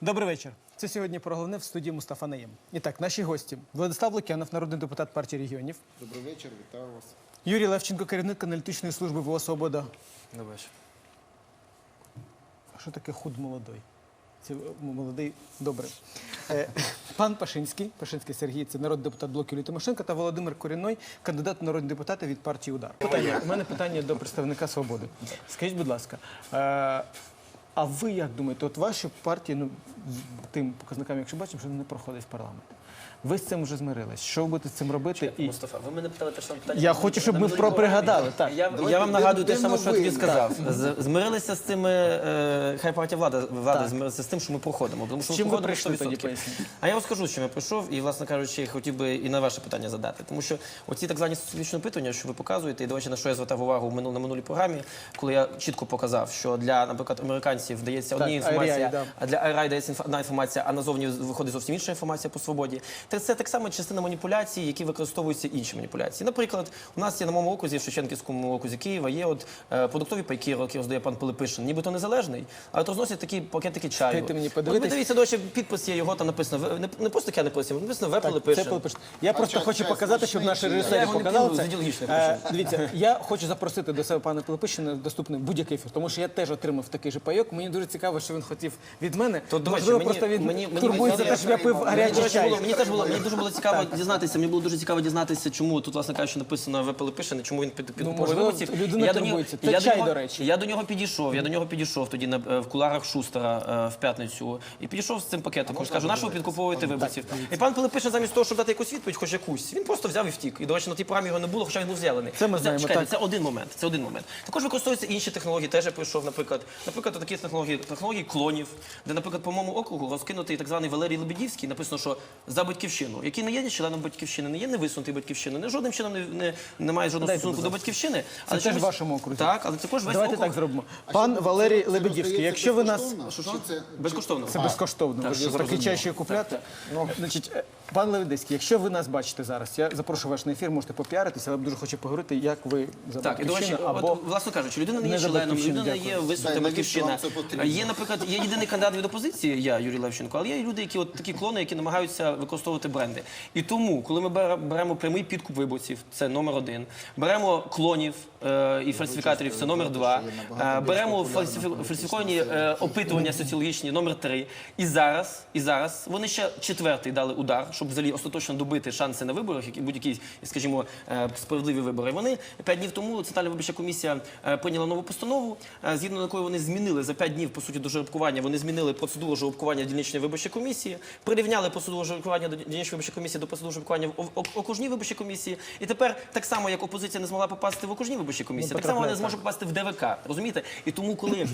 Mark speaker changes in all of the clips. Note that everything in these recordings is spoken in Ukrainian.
Speaker 1: Добрий вечір. Це сьогодні про головне в студії Мустафа Наєм. І так, наші гості: Владислав Лук'янов, народний депутат партії регіонів,
Speaker 2: Добрий вечір, вітаю вас.
Speaker 1: Юрій Левченко, керівник аналітичної служби ВО Свобода.
Speaker 3: Добре. вечір.
Speaker 1: А що таке худ молодой? Це е, молодий добре. Е, Пан Пашинський, Пашинський Сергій, це народний депутат блоку Юлії Тимошенко та Володимир Корінной, кандидат у народні депутати від партії Удар. Питання у мене питання до представника свободи. Скажіть, будь ласка, е, а ви як думаєте, от ваші партії, ну тим показникам, якщо бачимо, що не проходить парламент. Ви з цим вже змирились. Що ви будете з цим робити? І
Speaker 3: Мустафа, ви мене питали те ж саме питання.
Speaker 1: я хочу, щоб ми про пригадали. Так.
Speaker 3: Я,
Speaker 2: Давайте
Speaker 3: я вам нагадую те саме, що я тобі сказав. З- Змирилися з тими, е, хай партія влада, влада змирилися з тим, що ми проходимо. Тому що
Speaker 1: З чим
Speaker 3: ми
Speaker 1: ви
Speaker 3: проходимо
Speaker 1: прийшли тоді,
Speaker 3: 100%.
Speaker 1: поясніть?
Speaker 3: А я вам скажу, що я прийшов, і, власне кажучи, хотів би і на ваше питання задати. Тому що оці так звані соціологічні опитування, що ви показуєте, і, до речі, на що я звертав увагу в минул- на минулій програмі, коли я чітко показав, що для, наприклад, американців дається одна
Speaker 1: Так,
Speaker 3: інформація,
Speaker 1: да.
Speaker 3: а для IRI дається одна інформація, а назовні виходить зовсім інша інформація по свободі. Та це так само частина маніпуляцій, які використовуються інші маніпуляції. Наприклад, у нас є на моєму окрузі, в Шевченківському окрузі Києва, є от е, продуктові пайки, які роздає пан Пилипишин, нібито незалежний, але от розносять такі пакетики чаю.
Speaker 1: Дайте мені
Speaker 3: От
Speaker 1: подивитись.
Speaker 3: ви дивіться, дощі підпис є його там написано. В- Не, не просто таке написано, написано В Пилипишин.
Speaker 1: це Пилипишин. Я просто хочу показати, щоб
Speaker 2: смачний
Speaker 1: наші
Speaker 2: чи ні?
Speaker 1: режисери
Speaker 3: його не
Speaker 1: показали
Speaker 3: п'ю,
Speaker 1: це.
Speaker 3: з ідеологічних
Speaker 1: Е. Дивіться, я хочу запросити до себе пана Пилипишина доступний будь-який ефір, тому що я теж отримав такий же пайок. Мені дуже цікаво, що він хотів від мене.
Speaker 3: То, до речі,
Speaker 1: Можливо,
Speaker 3: мені-
Speaker 1: просто він
Speaker 3: мені- мені-
Speaker 1: турбується,
Speaker 3: мені-
Speaker 1: те, щоб я пив
Speaker 3: до
Speaker 1: гарячий
Speaker 3: речі,
Speaker 1: чай.
Speaker 3: мені теж було мені дуже було цікаво дізнатися. Мені було дуже цікаво дізнатися, чому тут, власне кажучи, написано В Пилипишин, чому він під, під
Speaker 1: Ну, людина
Speaker 3: Я до нього-
Speaker 1: до речі.
Speaker 3: Я до нього підійшов. Я до нього підійшов тоді на е, в куларах Шустера е, в п'ятницю і підійшов з цим пакетиком. Скажу, на що підкуповуєте виборців? І пан Пилипишин замість того, щоб дати якусь відповідь, хоч якусь, він просто взяв і втік. І до речі, на тій програмі його не було, хоча він був зелений.
Speaker 1: Це ми знаємо,
Speaker 3: чекайте, це один момент. Це один момент. Також використовуються інші технології. Теж я прийшов, наприклад, наприклад, такі технології, технології клонів, де, наприклад, по моєму округу розкинутий так званий Валерій Лебедівський, написано, що за батьківщину, який не є членом батьківщини, не є не висунутий батьківщини, не жодним чином не, не, не має жодного
Speaker 1: Дайте,
Speaker 3: стосунку до батьківщини.
Speaker 1: Це теж в вашому окрузі.
Speaker 3: Так, але також весь
Speaker 1: Давайте
Speaker 3: округ.
Speaker 1: так зробимо. Пан Валерій
Speaker 2: Це
Speaker 1: Лебедівський, якщо ви нас?
Speaker 3: Що, що?
Speaker 2: Це-
Speaker 3: Безкоштовно.
Speaker 1: Це безкоштовно.
Speaker 3: Так,
Speaker 1: Ви ж такий чай ще купляти. Значить, е, пан Леведецький, якщо ви нас бачите зараз, я запрошую ваш на ефір, можете попіаритися, але дуже хочу поговорити, як ви за
Speaker 3: Так, і до речі,
Speaker 1: або
Speaker 3: от, власне кажучи, людина не
Speaker 1: не
Speaker 3: є
Speaker 1: за
Speaker 3: членом,
Speaker 1: Батьківщину,
Speaker 3: людина є
Speaker 1: дякую.
Speaker 3: висунута
Speaker 2: навіщо
Speaker 3: батьківщина.
Speaker 2: це потрібно?
Speaker 3: Є, наприклад, є єдиний кандидат від опозиції, я Юрій Левченко, але є люди, які от такі клони, які намагаються використовувати бренди. І тому, коли ми бере- беремо прямий підкуп виборців, це номер один. Беремо клонів е, і фальсифікаторів, це номер два. Е, Беремо фальсифі- фальсифіковані е, опитування соціологічні, номер три. І зараз, і зараз вони ще четвертий дали удар, щоб взагалі остаточно добити шанси на виборах, які будь-які, скажімо, е, справедливі вибори. Вони п'ять днів тому Центральна виборча комісія е, прийняла нову постанову, е, згідно якої вони змінили за п'ять днів по суті до жеребкування. Вони змінили процедуру жеребкування дільничної виборчої комісії, прирівняли процедуру жеребкування до дільничної виборчої комісії до процедури жеребкування в ок- окружній виборчій комісії. І тепер так само, як опозиція не змогла попасти в окружній виборчій комісії, так само вона не зможе попасти в ДВК. Розумієте? І тому, коли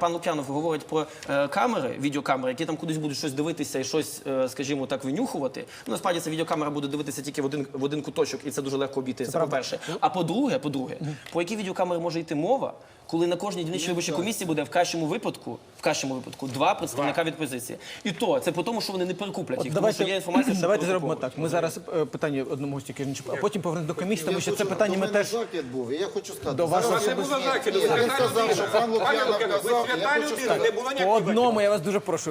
Speaker 3: пан Лук'янов говорить про камери, відеокамери, які там кудись будуть щось дивитися і щось, скажімо так, винюхувати. Ну насправді ця відеокамера буде дивитися тільки в один в один куточок, і це дуже легко обійти. Це, по-перше. А по-друге, по-друге, про які відеокамери може йти мова, коли на кожній дільничній виборчій комісії буде в кращому випадку, в кращому випадку, два представника від позиції. І то це по тому, що вони не перекуплять їх, тому що є інформація, що
Speaker 1: давайте зробимо так. Ми зараз е, питання одному гості Кирничуку, а потім повернемо до комісії, тому що це питання ми теж.
Speaker 2: закид був, і я хочу сказати.
Speaker 1: До вас особисто.
Speaker 2: Ні, ні, Він сказав, що пан Лук'янов казав, я хочу
Speaker 4: людина,
Speaker 2: сказати.
Speaker 4: не було
Speaker 1: По одному я вас дуже прошу.